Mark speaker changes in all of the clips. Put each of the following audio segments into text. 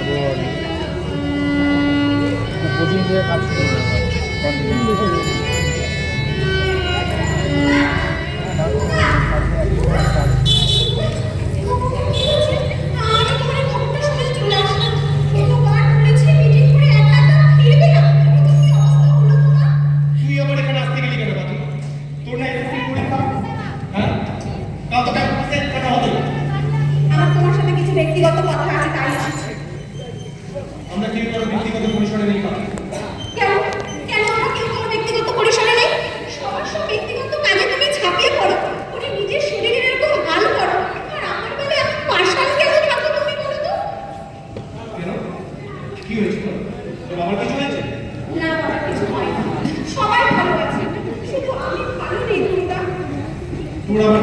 Speaker 1: এবং প্রতিদিন কাজ কন্টিনিউ ব্যক্তিগত কথা আছে তাই এসেছে।
Speaker 2: আমরা কেউ কোনো ব্যক্তিগত পরিসরে নেই
Speaker 1: কেন? কেন আমরা কেউ কোনো ব্যক্তিগত পরিসরে নেই? সবার সব ব্যক্তিগত কাজে তুমি ছাপিয়ে পড়ো। উনি নিজের শরীরের এরকম হাল করো। আর আমার বেলা এত পাশাল কেন থাকো তুমি বলো তো?
Speaker 2: কেন? কি হয়েছে তোর বাবার কিছু হয়েছে?
Speaker 1: না বাবার কিছু হয়নি। সবাই ভালো আছে। শুধু আমি ভালো নেই
Speaker 2: তোরা
Speaker 1: আমার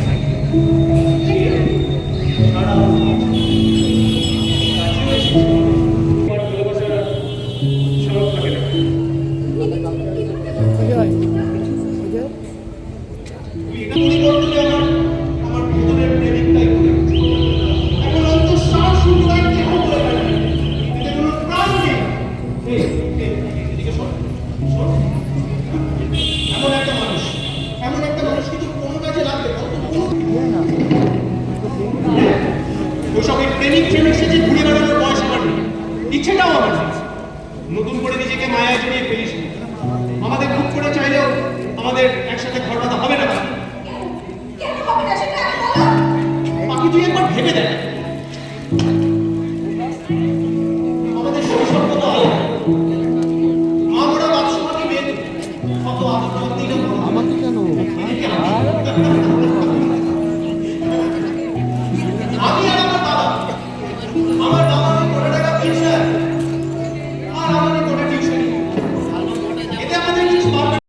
Speaker 1: আমাকে
Speaker 2: ট্রেনিং ট্রেনার সে যে ঘুরে বেড়ানোর বয়স আমার নেই। ইচ্ছেটাও আমার নতুন করে নিজেকে মায়া জড়িয়ে ফেলিস আমাদের খুব করে চাইলেও আমাদের একসাথে ঘটনা হবে না বাকি তুই একবার ভেবে দেখ। আমাদের শৈশব কত আলাদা। মা বাবা বাপসমাকে বেদ। কত আত্মহত্যা